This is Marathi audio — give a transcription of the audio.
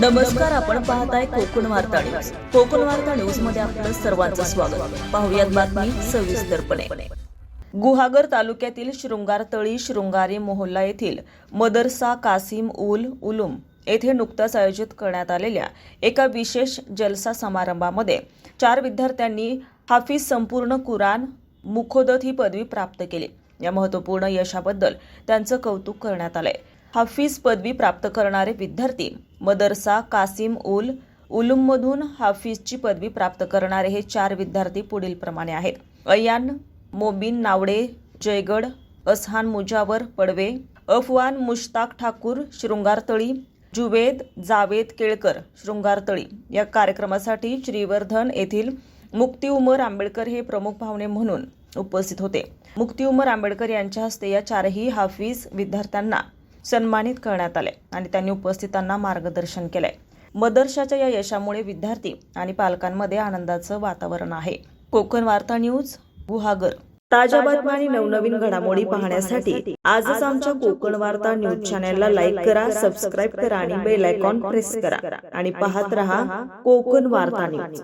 नमस्कार आपण पाहताय कोकण वार्ता न्यूज. कोकण वार्ता न्यूजमध्ये आपलं सर्वांचं स्वागत. पाहुयात बातमी सविस्तरपणे गुहागर तालुक्यातील शृंगारतळी शृंगारी मोहल्ला येथील मदरसा कासिम उल उलुम येथे नुकताच आयोजित करण्यात आलेल्या एका विशेष जलसा समारंभामध्ये चार विद्यार्थ्यांनी हाफिज संपूर्ण कुराण मुखोदत ही पदवी प्राप्त केली. या महत्त्वपूर्ण यशाबद्दल त्यांचं कौतुक करण्यात आलंय. हाफिज पदवी प्राप्त करणारे विद्यार्थी मदरसा कासिम उल उलुममधून हाफिजची पदवी प्राप्त करणारे हे चार विद्यार्थी पुढील प्रमाणे आहेत. अयान मोबिन नावडे जयगड असहान मुजावर पडवे अफवान मुश्ताक ठाकूर शृंगारतळी जुवेद जावेद केळकर शृंगारतळी. या कार्यक्रमासाठी श्रीवर्धन येथील मुक्ती उमर आंबेडकर हे प्रमुख पाहुणे म्हणून उपस्थित होते. मुक्ती उमर आंबेडकर यांच्या हस्ते या चारही हाफिज विद्यार्थ्यांना सन्मानित करण्यात आले आणि त्यांनी उपस्थितांना मार्गदर्शन केलंय. मदरशाच्या या यशामुळे विद्यार्थी आणि पालकांमध्ये आनंदाचं वातावरण आहे. कोकण वार्ता न्यूज गुहागर. ताज्या बातम्या आणि नवनवीन घडामोडी पाहण्यासाठी आजच आमच्या कोकण वार्ता न्यूज चॅनलला लाईक करा सबस्क्राईब करा आणि बेल आयकॉन प्रेस करा आणि पाहत रहा कोकण वार्ता न्यूज.